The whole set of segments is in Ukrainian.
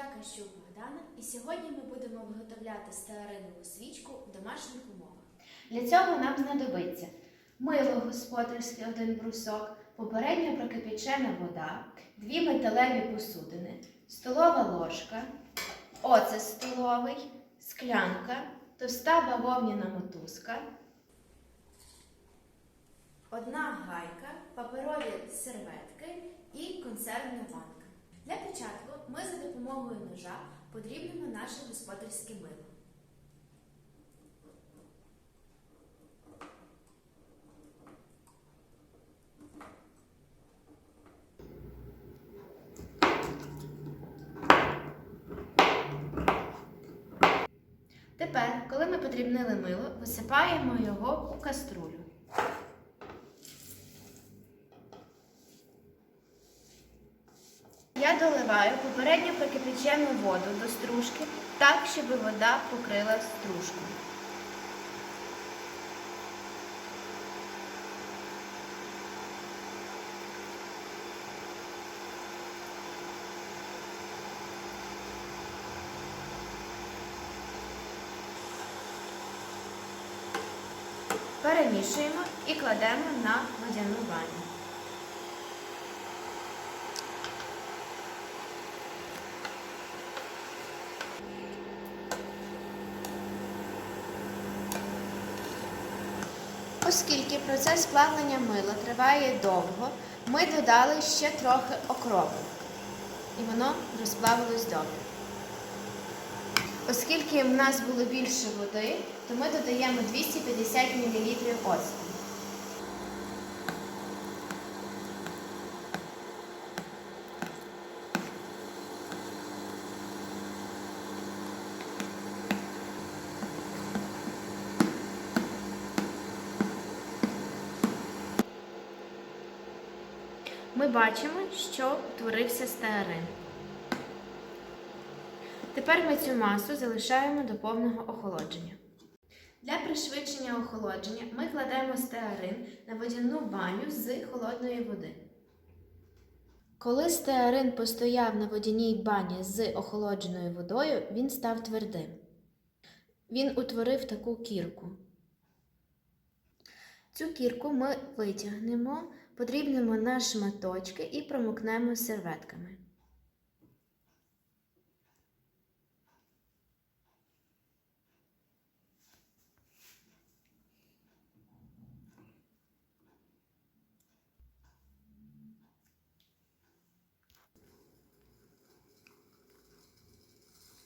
Я Кащук Богдана, і сьогодні ми будемо виготовляти стеаринову свічку в домашніх умовах. Для цього нам знадобиться мило господарське один брусок, попередньо прокипячена вода, дві металеві посудини, столова ложка, оцет столовий, склянка, товста бавовняна мотузка, Одна гайка, паперові серветки і консервна банка. Для початку ми за допомогою ножа подрібнемо наше господарське мило. Тепер, коли ми подрібнили мило, висипаємо його у каструлю. Я доливаю попередньо прокипячену воду до стружки так, щоб вода покрила стружку. Перемішуємо і кладемо на водяну баню. Оскільки процес плавлення мила триває довго, ми додали ще трохи окропу. І воно розплавилось добре. Оскільки в нас було більше води, то ми додаємо 250 мл оцту. Ми бачимо, що утворився стеарин. Тепер ми цю масу залишаємо до повного охолодження. Для пришвидшення охолодження ми кладемо стеарин на водяну баню з холодної води. Коли стеарин постояв на водяній бані з охолодженою водою, він став твердим. Він утворив таку кірку. Цю кірку ми витягнемо, подрібнемо на шматочки і промокнемо серветками.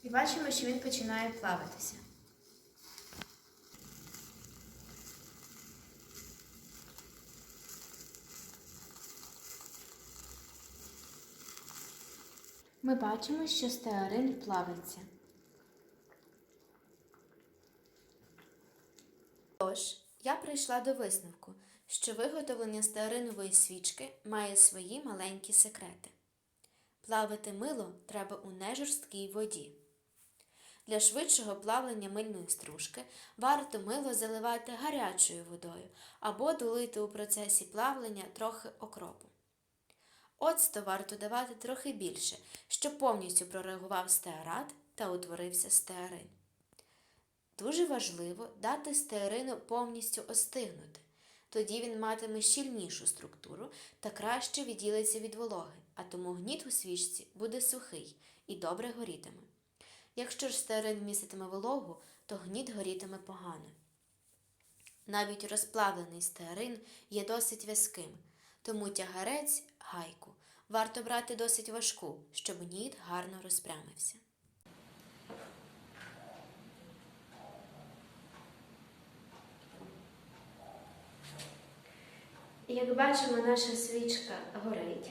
І бачимо, що він починає плаватися. Ми бачимо, що стеарин плавиться. Тож, я прийшла до висновку, що виготовлення стеаринової свічки має свої маленькі секрети. Плавити мило треба у нежорсткій воді. Для швидшого плавлення мильної стружки варто мило заливати гарячою водою або долити у процесі плавлення трохи окропу. Оцту варто давати трохи більше, щоб повністю прореагував стеарат та утворився стеарин. Дуже важливо дати стеарину повністю остигнути. Тоді він матиме щільнішу структуру та краще відділиться від вологи, а тому гніт у свічці буде сухий і добре горітиме. Якщо ж стеарин міститиме вологу, то гніт горітиме погано. Навіть розплавлений стеарин є досить в'язким, тому тягарець гайку варто брати досить важку, щоб гніт гарно розпрямився. Як бачимо, наша свічка горить.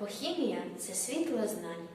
Бо хімія це світло знань.